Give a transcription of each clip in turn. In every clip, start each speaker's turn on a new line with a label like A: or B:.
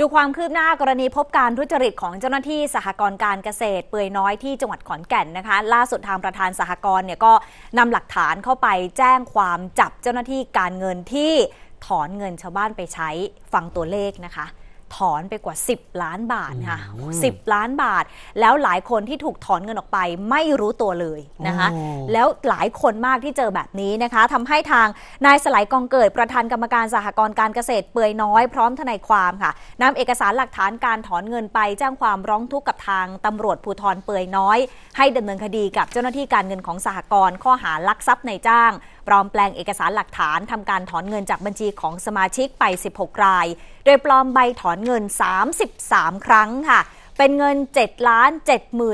A: ดูความคืบหน้ากรณีพบการทุจริตของเจ้าหน้าที่สหกรณ์การเกษตร เปื่อยน้อยที่จังหวัดขอนแก่นนะคะ ล่าสุดทางประธานสหกรณ์เนี่ยก็นำหลักฐานเข้าไปแจ้งความจับเจ้าหน้าที่การเงินที่ถอนเงินชาวบ้านไปใช้ฟังตัวเลขนะคะ ถอนไปกว่า 10 ล้านบาทค่ะ10 ล้านบาท แล้วหลายคนที่ถูกถอนเงินออกไปไม่รู้ตัวเลยนะคะ
B: โอ้
A: แล้วหลายคนมากที่เจอแบบนี้นะคะทำให้ทางนายสไลด์กองเกิดประธานกรรมการสหกรณ์การเกษตรเปือยน้อยพร้อมทนายความค่ะนำเอกสารหลักฐานการถอนเงินไปแจ้งความร้องทุกข์กับทางตำรวจภูธรเปือยน้อย ให้ดำเนินคดีกับเจ้าหน้าที่การเงินของสหกรณ์ข้อหาลักทรัพย์ในจ้าง ปลอมแปลงเอกสารหลักฐานทำการถอนเงินจากบัญชีของสมาชิกไป 16 ราย โดยปลอมใบถอนเงิน 33 ครั้งค่ะ เป็นเงิน7ล้าน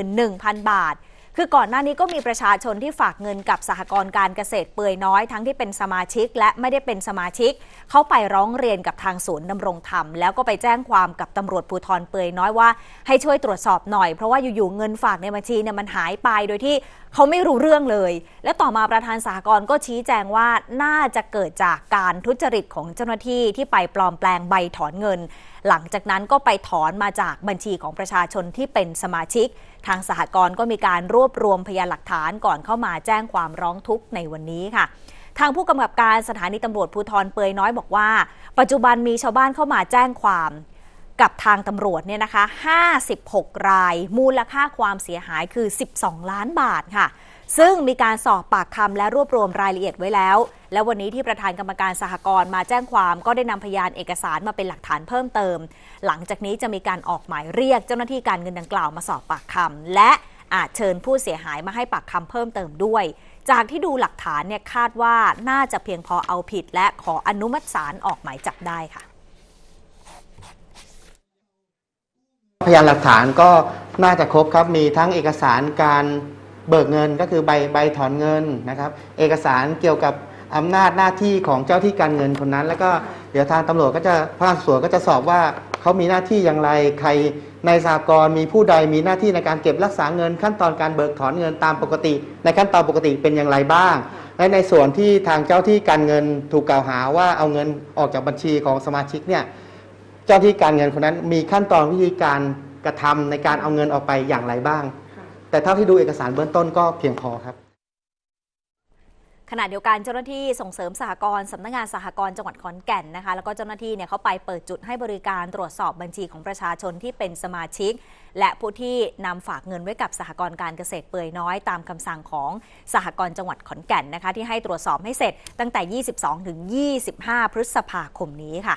A: 71,000 บาท คือก่อนหน้านี้ก็มีประชาชนที่ฝากเงินกับสหกรณ์การเกษตรเปือยน้อยทั้งที่เป็นสมาชิก และไม่ได้เป็นสมาชิก เขาไปร้องเรียนกับทางศูนย์ดำรงธรรม แล้วก็ไปแจ้งความกับตำรวจภูธรเปือยน้อยว่า ให้ช่วยตรวจสอบหน่อยเพราะว่าอยู่ๆเงินฝากในบัญชีเนี่ยมันหายไปโดยที่เขาไม่รู้เรื่องเลย และต่อมาประธานสหกรณ์ก็ชี้แจงว่าน่าจะเกิดจากการทุจริตของเจ้าหน้าที่ที่ไปปลอมแปลงใบถอนเงิน หลังจากนั้นก็ไปถอนมาจากบัญชีของประชาชนที่เป็นสมาชิก ทางสหกรณ์ก็มีการรวบรวมพยานหลักฐานก่อนเข้ามาแจ้งความร้องทุกข์ในวันนี้ค่ะ ทางผู้กำกับการสถานีตำรวจภูธรเปือยน้อยบอกว่า ปัจจุบันมีชาวบ้านเข้ามาแจ้งความกับทางตำรวจเนี่ยนะคะ 56 ราย มูลค่าความเสียหายคือ 12 ล้านบาทค่ะ ซึ่งมีการสอบปากคำและรวบรวมรายละเอียดไว้แล้ว และวันนี้ที่ประธานกรรมการสหกรณ์มาแจ้งความก็ได้นำพยานเอกสารมาเป็นหลักฐานเพิ่มเติม หลังจากนี้จะมีการออกหมายเรียกเจ้าหน้าที่การเงินดังกล่าวมาสอบปากคำและอาจเชิญผู้เสียหายมาให้ปากคำเพิ่มเติมด้วย จากที่ดูหลักฐานเนี่ยคาดว่าน่าจะเพียงพอเอาผิด และขออนุมัติศาลออกหมายจับได้ค่ะ
B: พยานหลักฐานก็น่าจะครบครับมีทั้งเอกสารการเบิกเงินก็คือใบใบถอนเงินนะครับ เอกสารเกี่ยวกับ อำนาจหน้าที่ของเจ้าที่การเงินคนนั้น แล้วก็เดี๋ยวทางตำรวจก็จะพนักงานสวนก็จะสอบว่าเขามีหน้าที่อย่างไรใครในสากลมีผู้ใดมีหน้าที่ในการเก็บรักษาเงิน ขั้นตอนการเบิกถอนเงินตามปกติ ในขั้นตอนปกติเป็นอย่างไรบ้าง และในส่วนที่ทางเจ้าที่การเงินถูกกล่าวหาว่าเอาเงินออกจากบัญชีของสมาชิกเนี่ยเจ้าที่การเงินคนนั้นมีขั้นตอนวิธีการกระทำในการเอาเงินออกไปอย่างไรบ้าง แต่เท่าที่ดูเอกสารเบื้องต้นก็เพียงพอครับ
A: ขณะเดียวกันเจ้าหน้าที่ส่งเสริมสหกรณ์สำนักงานสหกรณ์จังหวัดขอนแก่นนะคะ แล้วก็เจ้าหน้าที่เนี่ยเขาไปเปิดจุดให้บริการตรวจสอบบัญชีของประชาชนที่เป็นสมาชิก และผู้ที่นำฝากเงินไว้กับสหกรณ์การเกษตรเปือยน้อย ตามคำสั่งของสหกรณ์จังหวัดขอนแก่นนะคะ ที่ให้ตรวจสอบให้เสร็จตั้งแต่ 22 ถึง 25 พฤษภาคมนี้ค่ะ